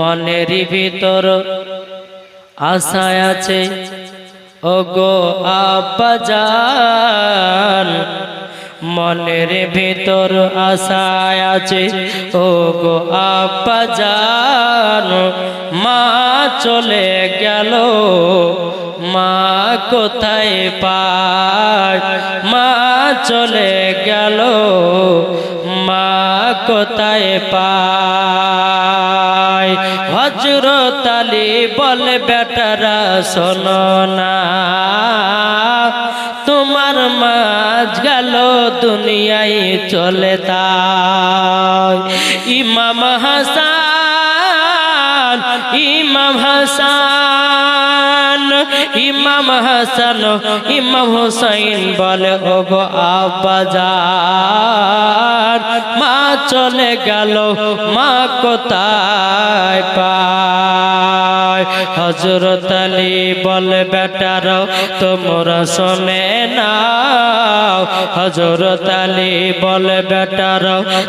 মনের ভিতর আশায় আছে। ও গো আব্বাজান, মনের ভিতর আশায় আছে। ও গো আব্বাজান, মা চলে গেল, মা কোথায় পায়? মা চলে গেল, মা কোথায় পায়? শোনো না। তোমার মাঝ গেল, দুনিয়ায় চলে তাই। ইমাম হাসান ইমাম হাসান ইমাম হাসান, ইমাম হুসাইন বলে ও গো আব্বাজান, মা চলে গেল, মা কোথায় পায়? হজরত আলী বলে, বেটার, তোমরা শোনে নাও। হজরত আলী বলে, বেটার,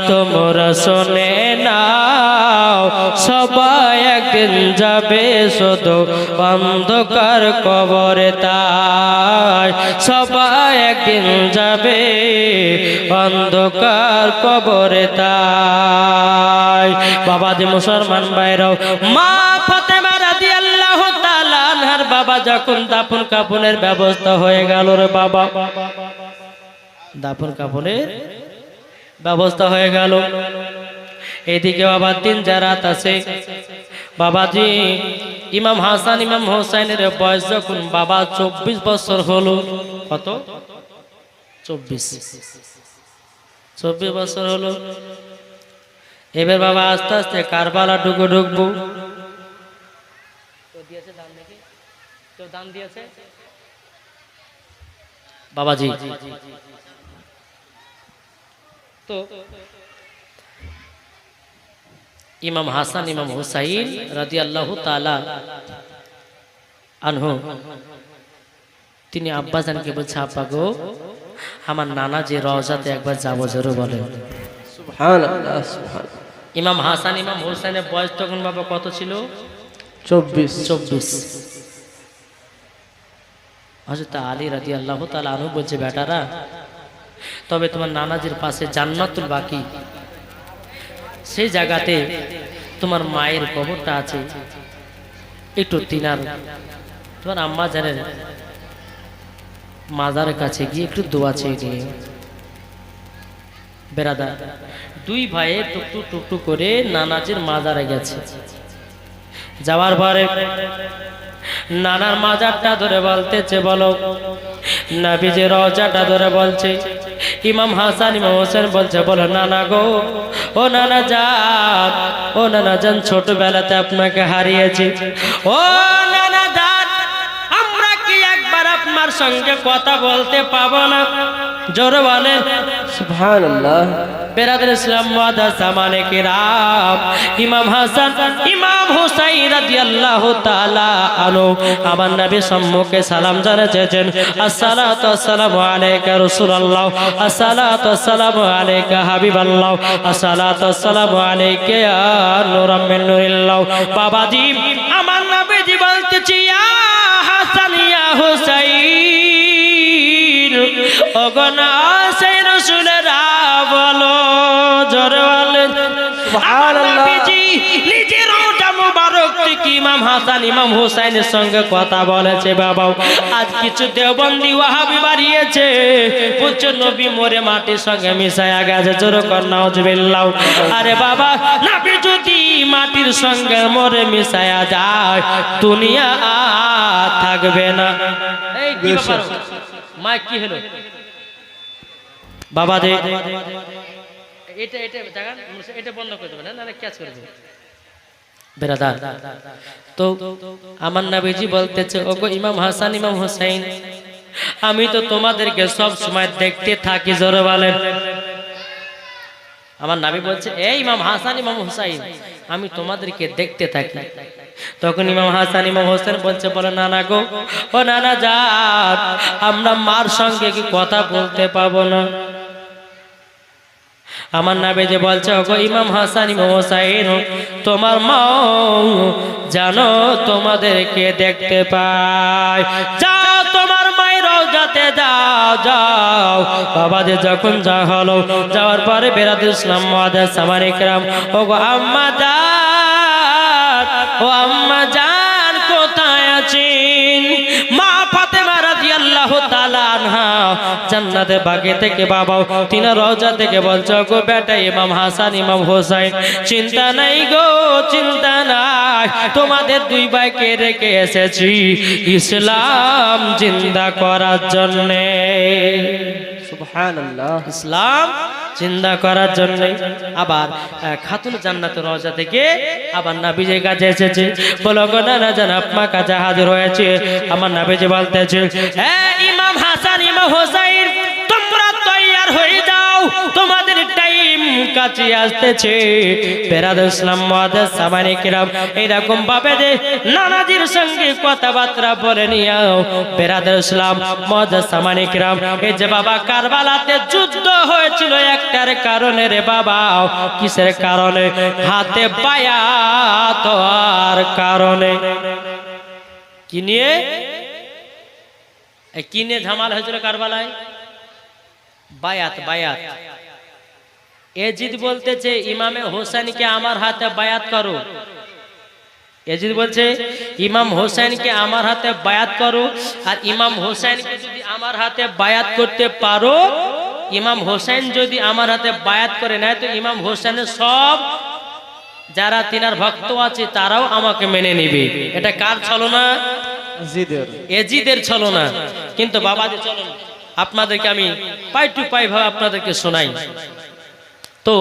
তোমরা শোনে নাও। সবাই একদিন যাবে শুধু অন্ধকার কবরে তাই। সবাই একদিন যাবে অন্ধকার কবরে তাই। বাবা যে মুসলমান বাইরাও মা বাবা যখন দাফন কাফনের ব্যবস্থা হয়ে গেল রে বাবা। দাফন কাফনের ব্যবস্থা হয়ে গেল। এদিকে আবার দিন জারাত আছে। বাবাজি, ইমাম হাসান, ইমাম হোসাইনের বয়স যখন বাবা চব্বিশ বছর হলো, কত? চব্বিশ। চব্বিশ বছর হলো। এবার বাবা আস্তে আস্তে কারবালা ঢুকে ঢুকবো। বাবাজি। তো ইমাম হাসান ইমাম হুসাইন রাজি আল্লাহ তালা আনহু তিনি আব্বাজানকে বলছে আব্বা গো আমার নানা যে রওজাতে একবার যাব জোরে বলে। ইমাম হাসান ইমাম হুসাইনের বয়স তখন বাবা কত ছিল? চব্বিশ। চব্বিশ। হজরত আলী রাজি আল্লাহ তালা আনহু বলছে, বেটারা, তবে তোমার নানাজির পাশে জান্নাতুল বাকি। সেই জায়গাতে তোমার মায়ের কবরটা আছে। একটু তিনার, তোমার আম্মা জানেন মাজারের কাছে গিয়ে একটু দোয়া চেয়ে নিয়ে। বেড়াদা দুই ভাইয়ে টুকটু টুকটু করে নানাজির মাজারে গেছে। যাওয়ার পরে নানার মাজারটা ধরে বলতেছে, বলো। নাবিজের রজাটা ধরে বলছে। ইমাম হাসান, ইমাম হোসেন বলছে, বলো, নানা গো, ও নানা যান ও নানা যান ছোটবেলাতে আপনাকে হারিয়েছি। ও নানা যান আমরা কি একবার আপনার সঙ্গে কথা বলতে পাবো না? জোরে বলেন। সুবহানাল্লাহ। বেরাদের ইসলাম ওয়াদা জামানে কিরাম। ইমাম হাসান, ইমাম হুসাইন রাদিয়াল্লাহু তাআলা আনহু আমার নবী সম্মুখে সালাম জানাচ্ছেন আসসালাতু আসসালামু আলাইকা রাসূলুল্লাহ, আসসালাতু আসসালামু আলাইকা হাবিবাল্লাহ, আসসালাতু আসসালামু আলাইকা ইয়া নূরাম মিন নূরিল্লাহ। বাবাজি, আমার নবীজি বলতেছি, ইয়া হাসান, ইয়া হুসাইন। ওগনা সেই রসুলেরা বলো জোরে বলেন সুবহানাল্লাহ। নিজের ওটা মুবারক থেকে ইমাম হাসান ইমাম হুসাইনের সঙ্গে কথা বলেছে বাবা আজ কিছু দেওবন্দি ওয়াহাবি বাড়িয়েছে নবী মরে মাটির সঙ্গে মিশায়া গেছে জোর কর নাউজুবিল্লাহ। আরে বাবা নবী যদি মাটির সঙ্গে মরে মিশায়া যায় দুনিয়া থাকবে না। এই কি ব্যাপার? মা কি হলো? বাবা দে। এটা এটা দেখান এটা বন্ধ করে দেবেন না ক্যাচ করে দেবেন। বেরাদার তো আমার নাবিজি বলতেছে ওগো ইমাম হাসান ইমাম হোসাইন আমি তো তোমাদেরকে সব সময় দেখতে থাকি জোরে বলেন আমার নাবি বলছে এই ইমাম হাসান ইমাম হুসাইন আমি তোমাদেরকে দেখতে থাকি। তখন ইমাম হাসান ইমাম হোসেন বলছে বলে নানা গো ও নানা যা আমরা মার সঙ্গে কি কথা বলতে পাবো না? আমার নাবে যে বলছে, ওগো ইমাম হাসান ইমাম হোসাইন, তোমার মা জানো তোমাদেরকে দেখতে পায়। যাও তোমার মায়ের যাতে যাও যাও। বাবা যে যখন যা হলো, যাওয়ার পরে বেরাদ ইসলাম মহাদাস সামান ইকরাম ওগো আম্মা যা ও আম্মা জান জান্নাতে বাগে থেকে বাবাও, তিন রওজা থেকে বলছো, গো বেটা ইমাম হাসান, ইমাম হোসাইন, চিন্তা নাই গো, চিন্তা নাই, তোমাদের দুই ভাইকে রেখে এসেছি ইসলাম জিন্দা করার জন্যে। সুবহানাল্লাহ। ইসলাম চিন্তা করার জন্য আবার খাতুন জান্নাত রওজা থেকে আবার নাবিজের কাছে এসেছে। বলো গো না না জান আপনার কাছে হাজির হয়েছে। আমার নাবিজি বলতেছে ইমাম হাসান, ইমাম হোসাইন, তোমরা তৈয়ার হয়ে যাও। তোমাদের টাইম কাছে আসতেছে। সামানি এইরকম ভাবে যে নানাজির সঙ্গে কথাবার্তা বলে সামানি এই যে বাবা, কারবালাতে যুদ্ধ হয়েছিল একটার কারণে রে বাবা। কিসের কারণে? হাতে আর কারণে। কি নিয়ে? কি নিয়ে ঝামাল হয়েছিল কারবালায়? বায়াত বায়াত। এজিদ বলতেছে ইমামে হোসেনকে আমার হাতে বায়াত করো। এজিদ বলছে ইমাম হোসেনকে আমার হাতে বায়াত করো আর ইমাম হোসেনকে যদি আমার হাতে বায়াত করতে পারো ইমাম হোসেন যদি আমার হাতে বায়াত করে নেয় তো ইমাম হোসেনের সব যারা তিনার ভক্ত আছে তারাও আমাকে মেনে নিবে। এটা কার ছলনা? জিদের এজিদের ছলনা। কিন্তু বাবাদের চলন আপনাদেরকে আমি পাই টু পাই ভাবে আপনাদেরকে শোনাই। তো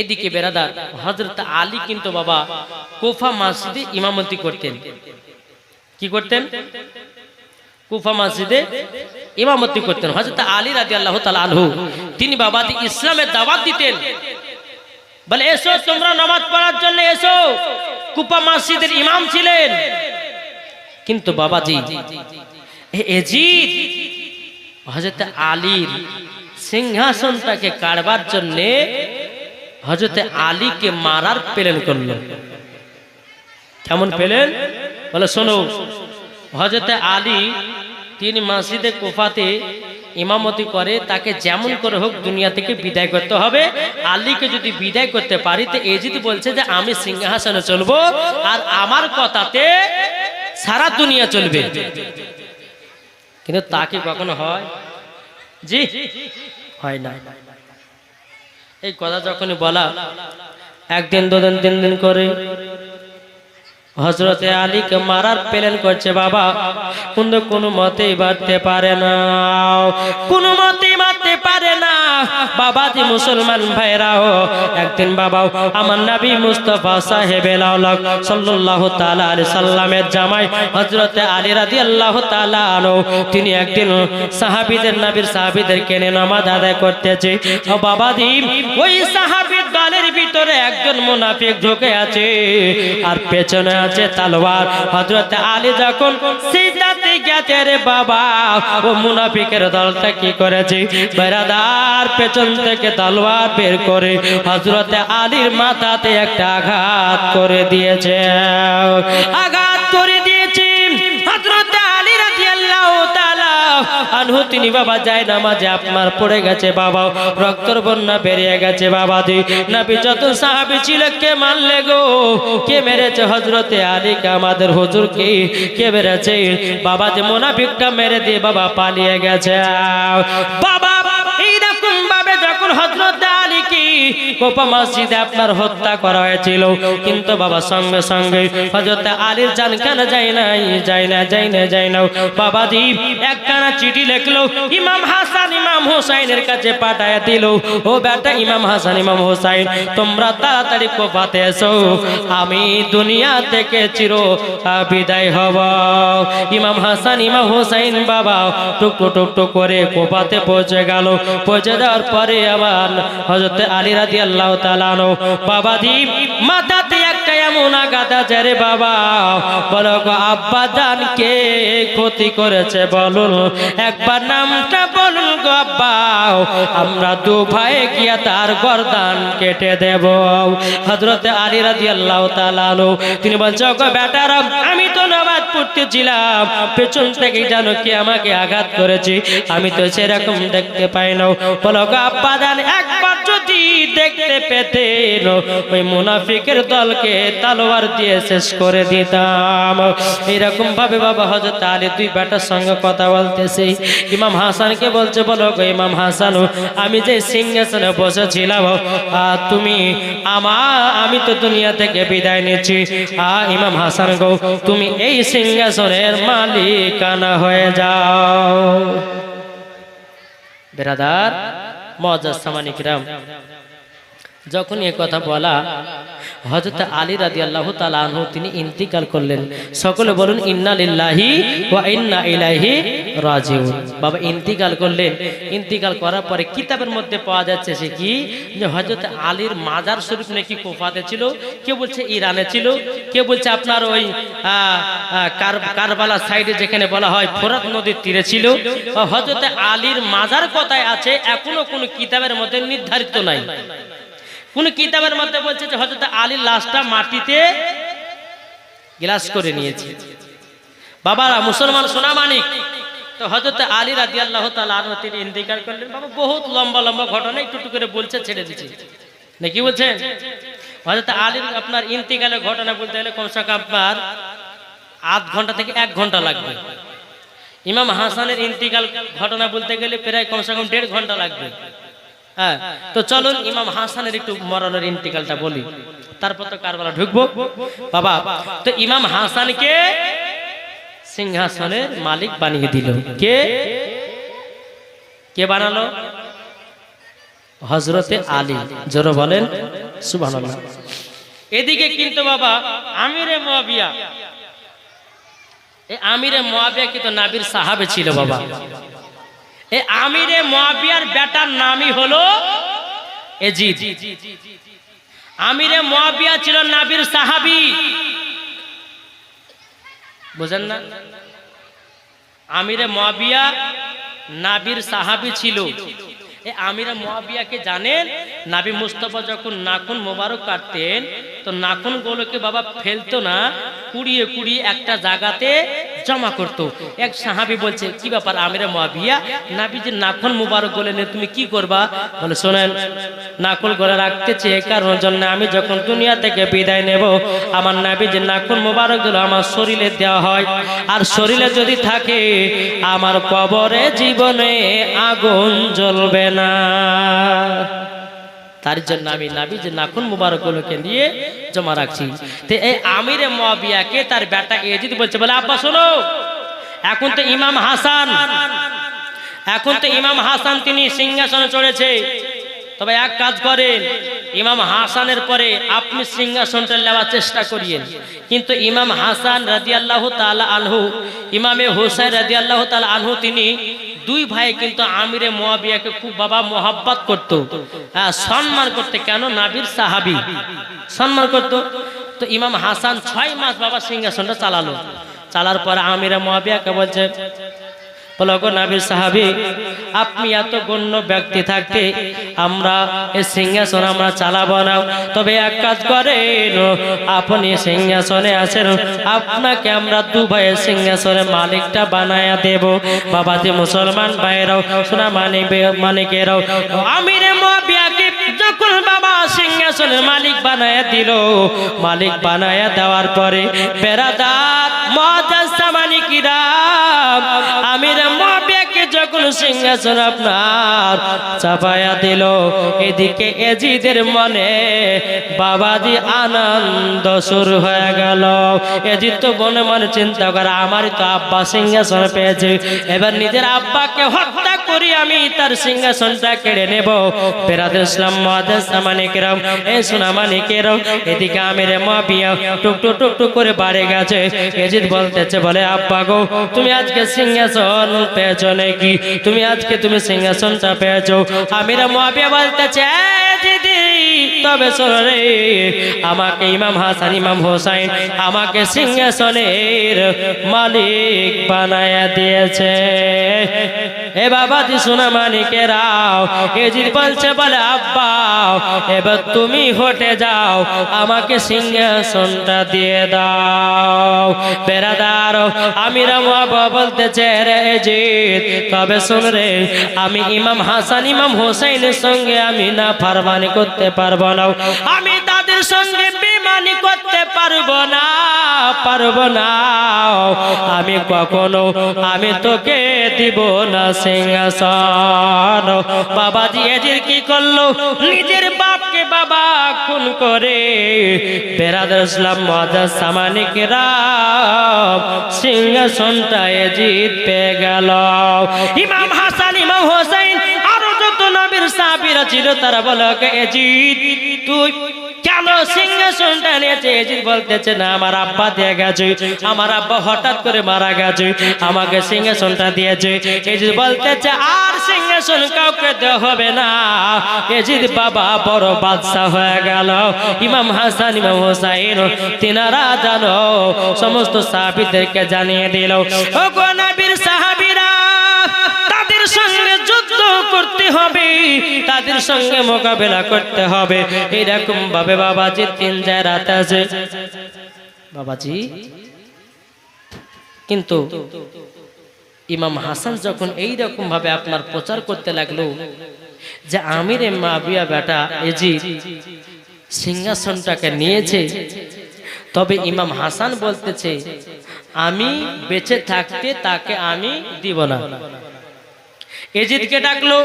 এদিকে বেরাদার হজরত আলী কিন্তু বাবা কোফা মসজিদে ইমামতি করতেন। কি করতেন? কুফা মসজিদে ইমামতি করতেন। হজরত আলী রাজি আল্লাহ আলহু তিনি বাবা ইসলামের দাওয়াত দিতেন। বলে, এসো, তোমরা নামাজ পড়ার জন্য এসো। কুপা মসজিদের ইমাম ছিলেন। কিন্তু বাবাজি এজিদ হজরত আলীর সিংহাসনটাকে কাড়বার জন্যে হজরত আলীকে মারার প্লেন করল। কেমন পেলেন? বলে, শোনো হজরত আলী তিনি মসজিদে কোফাতে ইমামতি করে, তাকে যেমন করে হোক দুনিয়া থেকে বিদায় করতে হবে। আলীকে যদি বিদায় করতে পারি, তো এজিদ বলছে যে, আমি সিংহাসনে চলবো আর আমার কথাতে সারা দুনিয়া চলবে। কিন্তু তাকে কখনো হয়? জি। হয় না। এই কথা যখন বলা একদিন দুদিন তিন দিন করে হজরতে আলীকে মারার প্লেন করছে বাবা। কিন্তু কোনো মতেই বাড়তে পারে না। কোনো মতেই মারতে পারে না। বাবা যে মুসলমান একদিন বাবা আমার মুস্তফা সাহেব সাল্লাল্লাহু তাআলা আলাইহি সাল্লামের জামাই হযরতে আলী রাদিয়াল্লাহু তাআলা আনহু, তিনি একদিন সাহাবীদের নবীর সাহাবীদের কেনে নামাজ আদায় করতেছে। ও বাবা ওই সাহাবীর দলের ভিতরে একজন মুনাফিক ঢুকে আছে। আর পেছনে আছে তালোয়ার হজরত আলী যখন সিজদাতে গেছে রে বাবা, ও মুনাফিকের দলটা কি করেছে? বেরাদার পেছন থেকে তালোয়ার বের করে হজরত আলীর মাথাতে একটা আঘাত করে দিয়েছে। আঘাত করে আনহু, তিনি বাবা যায় নামাজে, আপনার পড়ে গেছে বাবা রক্তর বন্যা বেরিয়ে গেছে বাবা দি নাবি যত সাহাবি ছিল, কে মারলে গো? কে মেরেছে হজরতে আলীকে আমাদের হুজুরকে? কে মেরেছে? বাবা যে মোনাফিকটা মেরে দিয়ে বাবা পালিয়ে গেছে। বাবা এইরকম ভাবে কি? কোপা মসজিদে আপনার হত্যা করা হয়েছিল। কিন্তু বাবা সঙ্গে সঙ্গে হযরত আলীর জান কেন যায় নাই? যায় না যায় না যায় না। বাবা একখানা চিঠি লিখলো, ইমাম হাসান, ইমাম হোসাইনের কাছে পাঠায় দিল। ও বেটা ইমাম হাসান, ইমাম হোসাইন, তোমরা তাড়াতাড়ি কোপাতে এসো। আমি দুনিয়া থেকে চির বিদায় হব। ইমাম হাসান, ইমাম হোসাইন বাবা টুকটু টুকটু করে কোপাতে পৌঁছে গেল। পৌঁছে যাওয়ার পরে আবার হজরত আলী রাজি আল্লাহ তালানো বাবা দি মাথাতে একটা এমন আঘাত কাঁদাছে রে বাবা? বলো গো, আব্বা জান কে ক্ষতি করেছে বলুন? একবার নামটা বলুন গো আব্বা। আমরা দু ভাই গিয়া তার গরদান কেটে দেব। হজরতে আলী রাজি আল্লাহ তিনি বলছে গো বেটারা আমি তো নামাজ পড়তেছিলাম। পেছন থেকে জানো কি আমাকে আঘাত করেছে, আমি তো সেরকম দেখতে পাই না। বলো গো আব্বা জান, একবার যদি দেখতে পেতেন, ওই মুনাফিকের দলকে তালোয়ার দিয়ে শেষ করে দিতাম। এরকম ভাবে বাবা হজরত আলী দুই বেটার সঙ্গে কথা বলতেছি। ইমাম হাসানকে বলছে বলো গো ইমাম হাসান আমি যে সিংহাসনে বসেছিলাম আহ, তুমি আমার আমি তো দুনিয়া থেকে বিদায় নিচ্ছি। আহ, ইমাম হাসান গো তুমি এই সিংহাসনের মালিকানা হয়ে যাও। বেরাদার মজাজ সামানিকরাম যখন এ কথা বলা হজরত আলী রাদি আল্লাহ আনহু তিনি ইন্তিকাল করলেন। সকলে বলুন, ইন্না লিল্লাহি ওয়া ইন্না ইলাইহি রাজিউন। বাবা ইন্তিকাল করলেন। ইন্তিকাল করার পরে কিতাবের মধ্যে পাওয়া যাচ্ছে সে কি? যে হজরত আলীর মাজার শরীফ নাকি কোফাতে ছিল, কেউ বলছে ইরানে ছিল, কেউ বলছে আপনার ওই কারবালা সাইডে যেখানে বলা হয় ফোরাত নদীর তীরে ছিল। হজরত আলীর মাজার কথায় আছে, এখনও কোনো কিতাবের মধ্যে নির্ধারিত নাই। কোন কিতাবের মধ্যে বলছে যে হজরত আলীর লাশটা মাটিতে গ্লাস করে নিয়েছে। বাবারা, মুসলমান সোনা মানিক তো হজরত আলী রাজি আল্লাহ তালু তিনি ইন্তিকাল করলেন। বাবা, বহুত লম্বা লম্বা ঘটনা একটু একটু করে বলছে, ছেড়ে দিচ্ছে নাকি বলছেন হজরত আলীর আপনার ইন্তিকালের ঘটনা বলতে গেলে কমসে কম আপনার আধ ঘণ্টা থেকে এক ঘণ্টা লাগবে। ইমাম হাসানের ইন্তিকাল ঘটনা বলতে গেলে প্রায় কমসে কম দেড় ঘণ্টা লাগবে। হ্যাঁ তো চলুন ইমাম হাসানের একটু মরণের ইন্তিকালটা বলি। তারপর তো কারবালা ঢুকবো। বাবা, তো ইমাম হাসানকে সিংহাসনের মালিক বানিয়ে দিল। কে? কে বানালো? হজরতে আলী। জোরে বলেন, সুবহানাল্লাহ। এদিকে কিন্তু বাবা, আমিরে মুয়াবিয়া। এই আমিরে মুয়াবিয়া কিন্তু নাবির সাহাবে ছিল বাবা। এই আমিরে মহাবিয়ার বেটার নামই হলো এজিদ। আমিরে মুয়াবিয়া ছিল নাবির সাহাবী। বুঝেন না? আমিরে মহাবিয়া নাবির সাহাবী ছিল। এই আমিরে মুয়াবিয়াকে জানেন? নাবি মুস্তফা যখন নাখুন মোবারক কাটতেন, তো নাখুন গুলোকে বাবা ফেলতো না, কুড়িয়ে কুড়িয়ে একটা জায়গাতে জমা করতো। এক সাহাবি বলছে, কি ব্যাপার আমিরে মুয়াবিয়া? নাবি যে নাখুন মোবারক গলে নিয়ে তুমি কি করবা? বলে, শোনেন নাকুল গলে রাখতে চেয়ে কারণ জন্য আমি যখন দুনিয়া থেকে বিদায় নেব, আমার নাবি যে নাকুল মোবারকগুলো আমার শরীরে দেওয়া হয়। আর শরীরে যদি থাকে, আমার কবরে জীবনে আগুন জ্বলবে না। তার জন্য আমি যে নাখুন মুবারক গুলোকে নিয়ে জমা রাখছি। তো এই আমিরে মুয়াবিয়াকে তার বেটা এজিদ বলছে, বলে, আব্বা, শোনো, এখন তো ইমাম হাসান, এখন তো ইমাম হাসান তিনি সিংহাসনে চড়েছে। তবে এক কাজ করেন, ইমাম হাসানের পরে আপনি সিংহাসনটা নেওয়ার চেষ্টা করিয়েন। কিন্তু ইমাম হাসান রাজি আল্লাহ তালা আনহু, ইমামে হোসেন রাজি আল্লাহ তালা আনহু, তিনি দুই ভাই কিন্তু আমিরে মোয়াবিয়াকে খুব বাবা মোহাব্বত করতো। হ্যাঁ সম্মান করতে। কেন? নাবির সাহাবি। সম্মান করতো। তো ইমাম হাসান ছয় মাস বাবা সিংহাসনটা চালালো। চালার পর আমিরে মোয়াবিয়াকে বলছে আপনি এত ব্যক্তি আমরা এই সিংহাসন আমরা তবে এক কাজ আপনি সিংহাসনে আছেন, আপনাকে আমরা মালিকটা বানায়া দেব। বাবাজি মুসলমান ভাইরাও, সোনা মানিক মানিকেরাও মহাবিয়াকে যখন বাবা সিংহাসন মালিক বানায় দিল মালিক বানায় দেওয়ার পরে পেরাদার মহাজাস্তা মালিকিরা আমির মহাবিয়াকে যখন সিংহাসন আপনার চাপায়া দিল, এদিকে এজিদের মনে বাবাজি আনন্দ শুরু হয়ে গেল। এজিদ তো মনে মনে চিন্তা করে আমারই তো আব্বা সিংহাসন পেয়েছে। এবার নিজের আব্বাকে হত্যা করি আমি, তার সিংহাসনটা কেড়ে নেব। পেরাদের ইসলাম মহাদেশ মানিকেরাম এ সোনা মানিকেরাম, এদিকে আমিরে মাপিয়া টুকটু টুকটু করে বাড়ে গেছে। এজিদ বলতেছে, বলে, আব্বা গো, তুমি আজকে সিংহাসন পেয়েছ নাকি তুমি আজকে তুমি সিংহাসনটা পেয়েছ আমিরা মহাবিয়া বলতেছে "এ দিদি তবে শোনে, আমাকে ইমাম হাসান, ইমাম হোসাইন আমাকে সিংহাসনের মালিক বানায়া দিয়েছে। এ বাবাজি সোনা মানিকেরাও এজিদ বলছে, বলে, আব্বা, এবার তুমি হটে যাও, আমাকে সিংহাসনটা দিয়ে দাও। বেড়াদার আমিরা বাবা বলতেছে রে এজিদ তবে শুন রে, আমি ইমাম হাসান, ইমাম হোসাইনের সঙ্গে আমি না ফারবানি করতে পারব না। আমি তাদের সঙ্গে বেমানি করতে পারব না পারব না। আমি কখনো, আমি তোকে দিব না সিংহাসন। এজির কি করল? নিজের বাপকে বাবা খুন করে। সামানিক রাম। সিংহাসনটা এজিদ পেয়ে গেল। ইমাম হাসান, ইমাম হোসেন নবীর সাহাবীরা ছিল, তারা বলো এজিদ? তুই কেন সিংহাসনটা নিয়েছে এজিদ বলতেছে, না, আমার আব্বা দিয়ে গেছে, আমার আব্বা হঠাৎ করে মারা গেছে, আমাকে সিংহাসনটা দিয়েছে। এজিদ বলতেছে, আর সিংহাসন কাউকে দেওয়া হবে না। এজিদ বাবা বড় বাদশা হয়ে গেল। ইমাম হাসান, ইমাম হোসাইন, তিনারা জানো, সমস্ত সাহাবীদেরকে জানিয়ে দিল ও হবে, তাদের সঙ্গে মোকাবেলা করতে হবে। এরকম ভাবে বাবাজি তিন যায় রাত আছে। বাবাজি, কিন্তু ইমাম হাসান যখন এই রকম ভাবে আপনার প্রচার করতে লাগল যে আমির মাবিয়া বেটা এজি সিংহাসনটাকে নিয়েছে, তবে ইমাম হাসান বলতেছে, আমি বেঁচে থাকতে তাকে আমি দিব না। এজিদকে ডাকলো।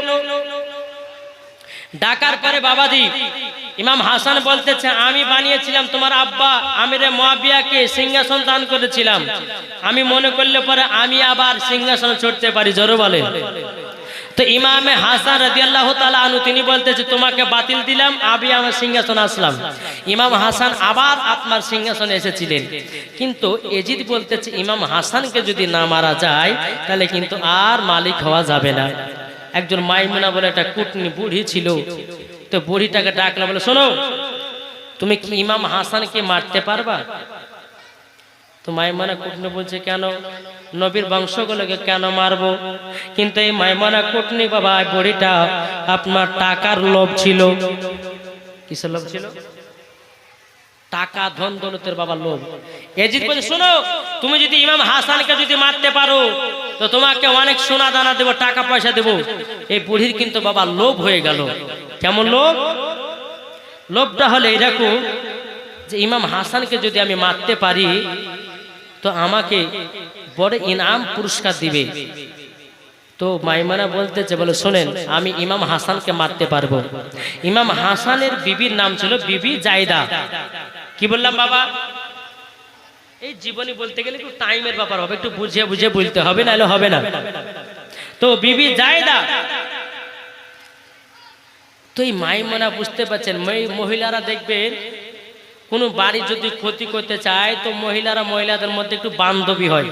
ডাকার পরে বাবাজি, ইমাম হাসান বলতেছে, আমি বানিয়েছিলাম তোমার আব্বা আমিরে মহাবিয়াকে সিংহাসন দান করেছিলাম। আমি মনে করলে পরে আমি আবার সিংহাসন ছুটতে পারি। জোরে বলে তো ইমামে হাসান রাদিয়াল্লাহু তাআলা আনু তিনি বলতেছে তোমাকে বাতিল দিলাম, আমি আমার সিংহাসন আসলাম। ইমাম হাসান আবার আপনার সিংহাসনে এসেছিলেন। কিন্তু এজিদ বলতেছে, ইমাম হাসানকে যদি না মারা যায়, তাহলে কিন্তু আর মালিক হওয়া যাবে না। একজন মাইমুনা বলে একটা কুটনি বুড়ি ছিল, তো বুড়িটাকে ডাকলে, বলে, শোনো, তুমি কি ইমাম হাসানকে মারতে পারবা? তো মাইমানা কুটনি বলছে, কেন? নবীর বংশগুলোকে কেন মারবো? কিন্তু এই মাইমানা কুটনি বাবা বুড়িটা আপনার টাকার লোভ ছিল। কিসের লোভ ছিল? টাকা, ধন, দৌলতের বাবা লোভ। এজিদ বলছে, শোনো, তুমি যদি ইমাম হাসানকে যদি মারতে পারো, তো তোমাকে অনেক সোনা দানা দেবো, টাকা পয়সা দেবো। এই বুড়ির কিন্তু বাবা লোভ হয়ে গেল। কেমন লোভ? লোভটা হলে এরকম যে ইমাম হাসানকে যদি আমি মারতে পারি তো আমাকে বড় ইনাম পুরস্কার দিবে। তো মাইমানা বলতেছে, বলে, শোনেন, আমি ইমাম হাসানকে মারতে পারব। ইমাম হাসানের বিবির নাম ছিল বিবি জায়দা। কি বললাম বাবা? এই জীবনী বলতে গেলে একটু টাইমের ব্যাপার হবে, একটু বুঝিয়ে বুঝিয়ে বলতে হবে না নাহলে হবে না। তো বিবি জায়দা। তো এই মাইমানা বুঝতে পারছেন মহিলারা দেখবেন কোনো বাড়ি যদি ক্ষতি করতে চায়, তো মহিলারা মহিলাদের মধ্যে একটু বান্ধবী হয়।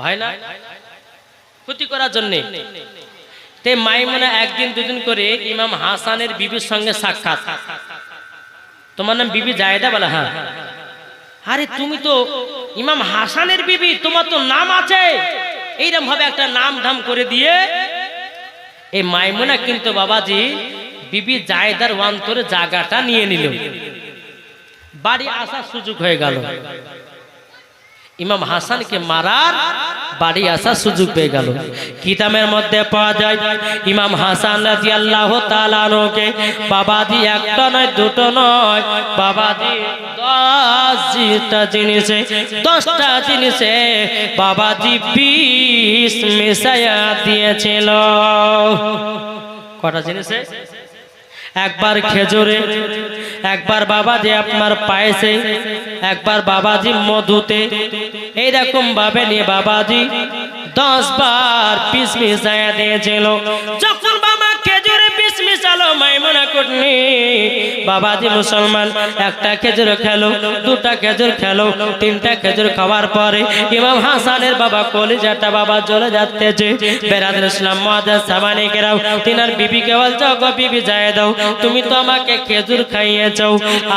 হয় না? ক্ষতি করার জন্যে। তে একদিন দুদিন করে ইমাম হাসানের বিবির সঙ্গে সাক্ষাৎ। তোমার নাম বিবি জায়দা বলে হ্যাঁ। আরে তুমি তো ইমাম হাসানের বিবি, তোমার তো নাম আছে। এইরকম ভাবে একটা নাম ধাম করে দিয়ে এই মাইমুনা কিন্তু বাবাজি বিবি জায়দার অন্তরে জায়গাটা নিয়ে নিল। বাড়ি আসার সুযোগ হয়ে গেল। ইমাম হাসানকে মারার বাড়ি আসার সুযোগ পেয়ে গেল। কিতাবের মধ্যে পাওয়া যায়, ইমাম হাসান রাজি রাদিয়াল্লাহু তাআলাকে বাবাজি একটা নয়, দুটো নয়। বাবাজি দশটা জিনিসে দশটা জিনিসে বাবাজি বিষ মিশাইয়া দিয়েছিল। কটা জিনিসে? একবার খেজুরে, একবার বাবাজি আপনার পায়েছে একবার বাবাজি মধুতে। এইরকম ভাবে নিয়ে বাবাজি দশ বার পিস মিশাইয়া দিয়েছিল। যখন বাবা খেজুরে গেল মাইমুনা কুটনি। বাবাজি মুসলমান, একটা খেজুর খেলো, দুটা খেজুর খেলো, তিনটা খেজুর খাওয়ার পরে ইমাম হাসানের বাবা কলিজাটা বাবা চলে যাচ্ছে বেরাদের ইসলাম মহাদাস সামানি কেরাও, তিনার বিবিকে বলছো গো বিবি যায় দাও তুমি তো আমাকে খেজুর খাইয়েছো।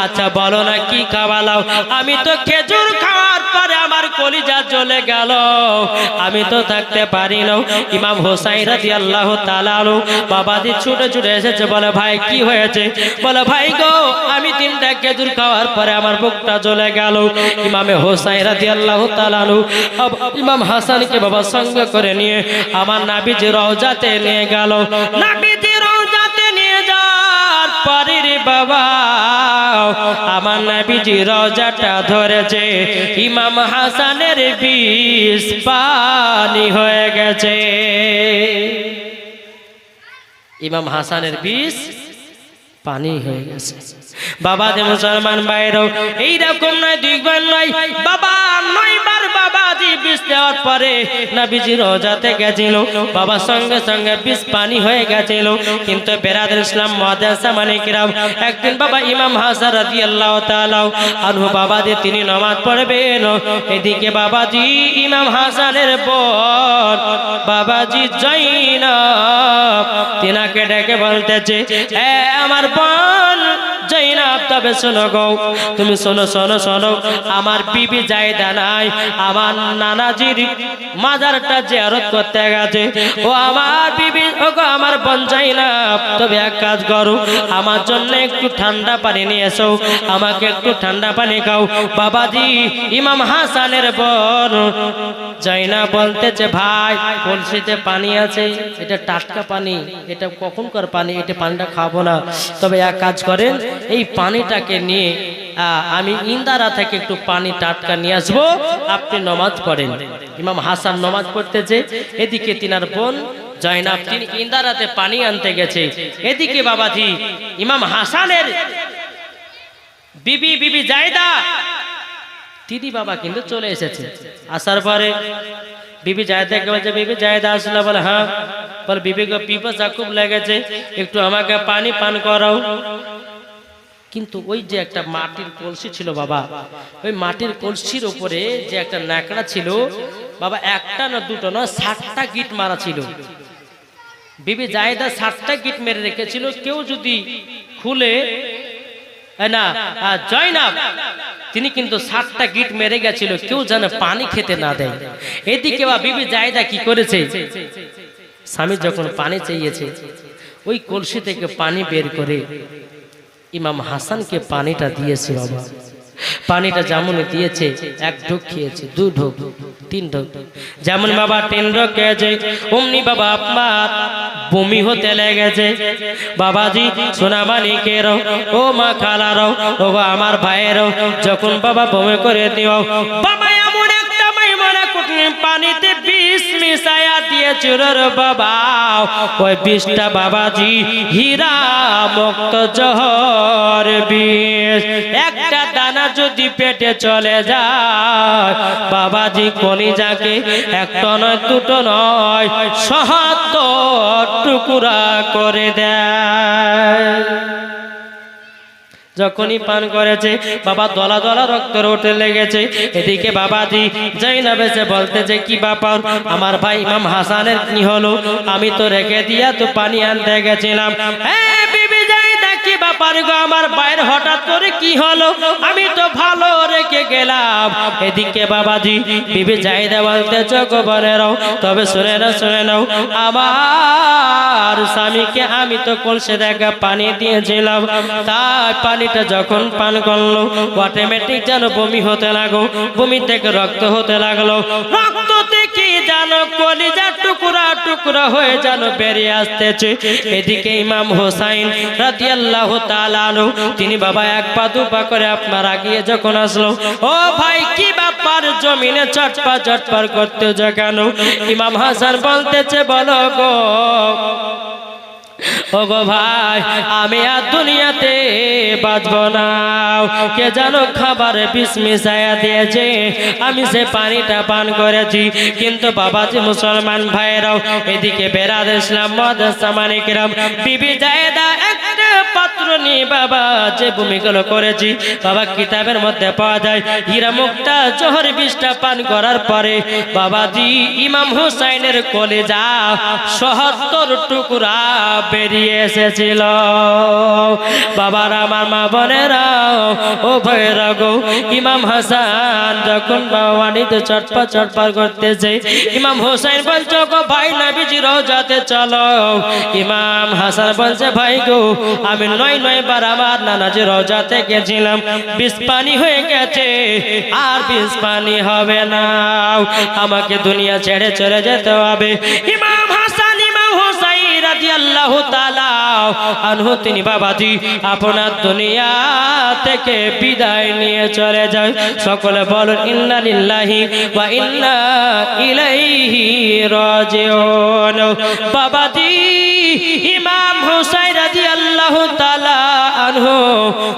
আচ্ছা বলো না, কি খাওয়ালাও? আমি তো খেজুর খাওয়ার পরে আমার কলিজা চলে গেল। আমি তো থাকতে পারি না। ইমাম হোসাইন রাজি আল্লাহ তালালু বাবাজি ছুটে ছুটে এসেছে বলে ভাই, কি হয়েছে? বলে ভাই গো, আমি তিনটা খেজুর খাওয়ার পরে আমার বুকটা জ্বলে গেল। ইমামে হোসাই রাজি আল্লাহ তালালু ইমাম হাসানকে বাবা সঙ্গে করে নিয়ে আমার নাবিজি রওজাতে নিয়ে গেল। নাবিজি রওজাতে নিয়ে যাওয়ার পরে রে বাবা, আমার নাবিজি রওজাটা ধরেছে। ইমাম হাসানের বিষ পানি হয়ে গেছে। ইমাম হাসানের বিষ পানি হয়ে গেছে। বাবা যে মুসলমান বাইরেও এইরকম নয়, দুইবার নয়, বাবা নয়বার বাবা জি বিষ দেওয়ার পরে নাবিজি রোজাতে গেছিল। বাবার সঙ্গে সঙ্গে বিষ পানি হয়ে গেছিল। কিন্তু বেরাদের ইসলাম মহাদাসা মানিকরাম একদিন বাবা ইমাম হাসান রাজি আল্লাহ তালাও আনহু বাবা যে তিনি নমাজ পড়বেন। এদিকে বাবাজি ইমাম হাসানের বোন বাবাজি জৈনব তিনাকে ডেকে বলতেছে, এ আমার বোন জৈনব, তবে শোনো গো, তুমি শোনো শোনো শোনো, আমার বিবি জায়দা নাই, আমার নানাজির মাজারটা জিয়ারত করতে গেছে। ও আমার বিবি, ও গো আমার বোন জৈনব, তবে এক কাজ করো, আমার জন্য একটু ঠান্ডা পানি নিয়ে এসো, আমাকে একটু ঠান্ডা পানি খাও। বাবাজি, ইমাম হাসানের বোন জৈনা বলতেছে, ভাই, কলসিতে পানি আছে, এটা টাটকা পানি, এটা কখনকার পানি, এটা পানিটা খাব না। তবে এক কাজ করেন এই পানিটাকে নিয়ে আমি ইন্দারা থেকে একটু পানি টাটকা নিয়ে আসব। আপনি নমাজ পড়েন। ইমাম হাসান নমাজ পড়তেছে। এদিকে তিনার বোন জয়নাব, তিনি ইন্দারাতে পানি আনতে গেছে। এদিকে বাবাজি, ইমাম হাসানের বিবি বিবি জায়দা দিদি বাবা কিন্তু চলে এসেছে। আসার পরে বিবি জায়দাকে বলছে, বিবি জায়দা আসলে। বলে হ্যাঁ। বলে, বিবি বিবিকে পিপাসা খুব লেগেছে। একটু আমাকে পানি পান করাও। কিন্তু ওই যে একটা মাটির কলসি ছিল বাবা, ওই মাটির কলসির উপরে যে একটা ন্যাকড়া ছিল, বাবা, একটা না দুটো না ষাটটা গিট মারা ছিল। বিবি জায়দা ষাটটা গিট মেরে রেখেছিল, কেউ যদি খুলে না জয়নাব, তিনি কিন্তু ষাটটা গিট মেরে গেছিল, কেউ যেন পানি খেতে না দেয়। এদিকে বা বিবি জায়দা কি করেছে? স্বামী যখন পানি চেয়েছে, ওই কলসি থেকে পানি বের করে ইমাম হাসানকে পানিটা দিয়েছে বাবা। পানিটা যেমন দিয়েছে, এক ঢোক খেয়েছে, দু ঢোক, তিন ঢোক। যেমন বাবা তিন ঢোক খেয়েছে, অমনি বাবা আপনার বমি হতে লেগেছে। বাবাজি সোনামানিকেরও ও মা খালারও, ও আমার ভাইয়েরও, যখন বাবা বমি করে দিও, বাবা মিশায়া দিয়েছিল রে বাবা, ওই বিষ্টা বাবাজি হীরা মুক্ত জহর বিষ। একটা দানা যদি পেটে চলে যায়, বাবাজি কলিজাকে একটা নয়, দুটো নয় সহাত্তর টুকুরা করে দেয়। যখনই পান করেছে, বাবা দলা দলা রক্ত রোটে লেগেছে। এদিকে বাবাজি যাই না বেসে বলতেছে, কি ব্যাপার? আমার ভাই ইমাম হাসানের কি হলো? আমি তো রেখে দিয়া তো পানি আনতে গেছিলাম। এই ব্যাপার গো, আমার বাইর হঠাৎ করে কি হলো? আমি তো ভালো রেখে গেলাম। এদিকে বাবাজি চোখ রাও, তবে শুনে না শুনে নাও। আমার স্বামীকে আমি তো কলসে দেখা পানি দিয়েছিলাম। তাই পানিটা যখন পান করল অটোমেটিক যেন বমি হতে লাগল বমি থেকে রক্ত হতে লাগল। রক্ত থেকে যেন কলিজা টুকরা টুকরা হয়ে যেন বেরিয়ে আসতেছে। এদিকে ইমাম হোসাইন রাদিয়াল্লাহু তাআলা আনহু তিনি বাবা এক পা দুপা করে আপনার আগিয়ে যখন আসলো, ও ভাই, কি ব্যাপার? জমিনে চটপা চটপার করতে কেন? ইমাম হাসান বলতেছে, বলো গো। ও গো ভাই, আমি আর দুনিয়াতে বাঁচব না। কে জানো খাবার মিশাইয়া দিয়েছে, আমি সে পানিটা পান করেছি। কিন্তু বাবাজি মুসলমান ভাইরাও এদিকে বেড়াদ ইসলাম মানিকরাম বিবি জায়দা একটা পাত্র নিয়ে বাবা যে ভূমিগুলো করেছি, বাবা কিতাবের মধ্যে পাওয়া যায়, হীরা মুক্তা জহর বিষটা পান করার পরে বাবাজি ইমাম হুসাইনের কলেজা সহত্তর টুকরা বেরিয়ে এসেছিল। বাবার আমার মা বোনেরা, ও ভয়েরা গো, ইমাম হাসান যখন বাবানিতে চটপা চটপা করতেছে, ইমাম হোসেন বলছো গো ভাই, নবীজি রোজাতে চলো। ইমাম হাসান বলছে, ভাই গো, আমি নয় নয় বার আমার নানাজি রোজাতে গেছিলাম বিষ পানি হয়ে গেছে, আর বিষ পানি হবে না। আমাকে দুনিয়া ছেড়ে চলে যেতে হবে। ইমাম তিনি বাবাজি, আপনার দুনিয়া থেকে বিদায় নিয়ে চলে যায়। সকলে বলুন, ইন্না লিল্লাহি ওয়া ইন্না ইলাইহি রাজিউন। বাবাজি, ইমাম হুসাইন রাদিয়াল্লাহু তাআলা আনহু,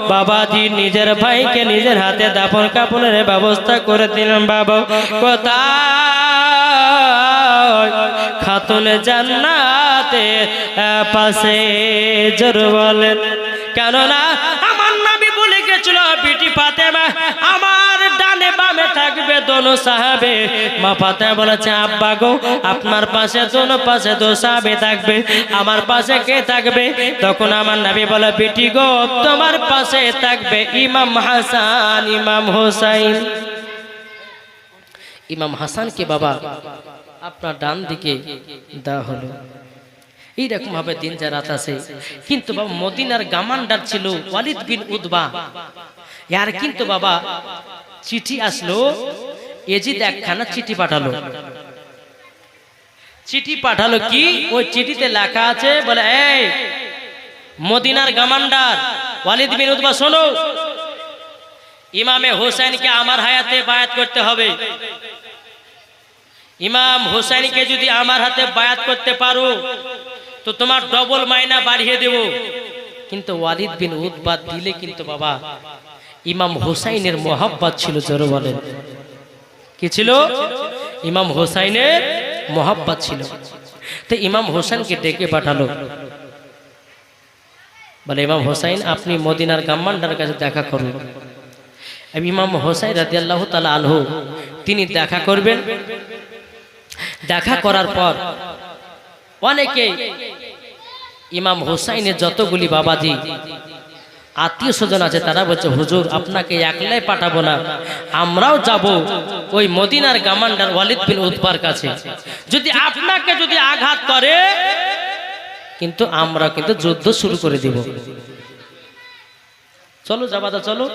বাবাজি নিজের ভাইকে নিজের হাতে দাফন কাপনের ব্যবস্থা করে দিলেন, বাবা, কোথায়? খাতুন জান্নাতে পাশে জোর বলেন। কেননা আমার নবী বলে গেছিল, বিটি ফাতেমা, আমার ডানে বামে থাকবে দোনো সাহাবে। মা ফাতেমা বলেছে, আব্বা গো, আপনার পাশে দোনো পাশে দো সাহাবে থাকবে। আমার পাশে কে থাকবে? তখন আমার নবী বলে, বিটি গো, তোমার পাশে থাকবে ইমাম হাসান, ইমাম হোসাইন। ইমাম হাসানকে বাবা, আপনার ডান দিকে দেওয়া হলো। এইরকম ভাবে দিন যা রাত আছে। কিন্তু বাবা, মদিনার গামান্ডার ছিল ওয়ালিদ বিন উদবা ইয়ার কিন্তু বাবা, চিঠি আসলো, এজিদ একখানা চিঠি পাঠালো। চিঠি পাঠালো কি? ওই চিঠিতে লেখা আছে, বলে, এই, মদিনার গামান্ডার, ওয়ালিদ বিন উদবা শোনো। ইমামে হোসেনকে আমার হায়াতে বায়াত করতে হবে। ইমাম হোসেনকে যদি আমার হাতে বায়াত করতে পারো তো তোমার ডবল মাইনা বাড়িয়ে দেব। কিন্তু ওয়ালিদ বিন উদ্বাদ দিলে কিন্তু বাবা, ইমাম হোসাইনের মোহাব্বত ছিল, জোর বলেন। কি ছিল? ইমাম হোসাইনের মোহাব্বত ছিল। তো ইমাম হোসেনকে ডেকে পাঠালো। বলে, ইমাম হোসাইন, আপনি মদিনার গাম্মান্ডার কাছে দেখা করুন। ইমাম হোসাইন রাজি আল্লাহ তালা আলহু তিনি দেখা করবেন। দেখা করার পর অনেকে ইমাম হোসাইনের যতগুলি বাবাজি, আত্মীয় স্বজন আছে, তারা বলছে, হুজুর, আপনাকে একলাই পাঠাবো না। আমরাও যাব ওই মদিনার গামান্ডার ওয়ালিদ বিন উৎপার কাছে। যদি আপনাকে যদি আঘাত করে, কিন্তু আমরা কিন্তু যুদ্ধ শুরু করে দিব। চলো যাবাদা চলো।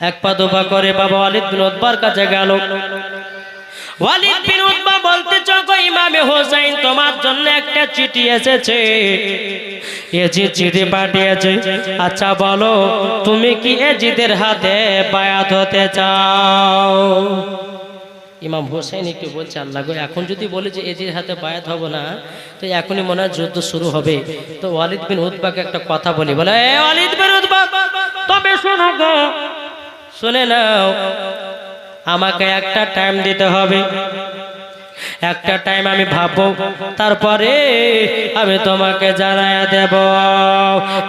এক পা দোপা করে বাবা ওয়ালিদ বিন উৎপার কাছে গেল। ওয়ালিদ বিন উতবা বলতে চকো ইমামে হোসেন তোমার জন্য একটা চিঠি এসেছে। এজি চিঠি পাঠিয়েছে। আচ্ছা বলো, তুমি কি এজিদের হাতে বায়াত হতে চাও? ইমাম হোসেন একটু বলছে, আল্লাহ এখন যদি বলে যে এজির হাতে বায়াত হব না, তো এখনই মনে হয় যুদ্ধ শুরু হবে। তো ওয়ালিদ বিন উতবাকে একটা কথা বলি, বলে, এ ওয়ালিদ বিন উতবা, তবে শোনো শুনে নাও আমাকে একটা টাইম দিতে হবে। একটা টাইম আমি ভাববো, তারপরে আমি তোমাকে জানাই দেব।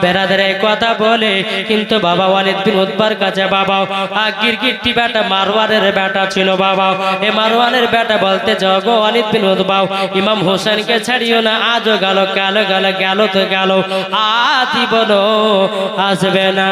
বেড়াদের এই কথা বলে কিন্তু বাবা ওয়ালিদ বিন উদ্বার কাছে, বাবা আগির গিট্টি বেটা মারওয়ানের বেটা ছিল, বাবা। এ মারওয়ানের বেটা বলতে জগ ওয়ালিদ বিন উদ্বাও ইমাম হোসেনকে ছাড়িও না, আজও গেল গেল গেল গেল তো গেল। আদি বলো, আসবে না।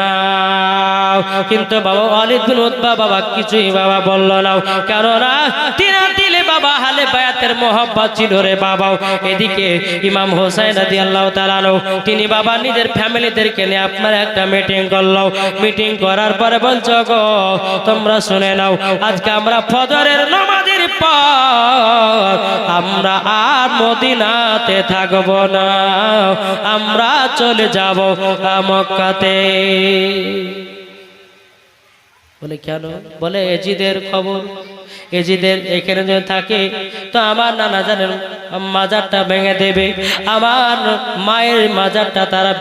কিন্তু বাবা ওয়ালিদ বিন উদ্বা বাবা, কিছুই বাবা বলল না। কেননা তিনা দিলে বাবা হালে বায়াতের মোহাব্বত ছিল রে বাবা এদিকে ইমাম হোসাইন রাদি আল্লাহ তালানো তিনি বাবা নিজের ফ্যামিলিদেরকে নিয়ে আপনার একটা মিটিং করল। মিটিং করার পরে বলছো গো তোমরা শুনে নাও, আজকে আমরা ফজরের নামাজের পর আমরা আর মদিনাতে থাকব না। আমরা চলে যাব মক্কাতে। বলে কেন? বলে এজিদের খবর। এজিদের এখানে যদি থাকে, তো আমার নানা জানের মাজারটা ভেঙে দেবে। আমার মায়ের মাজারটা তারা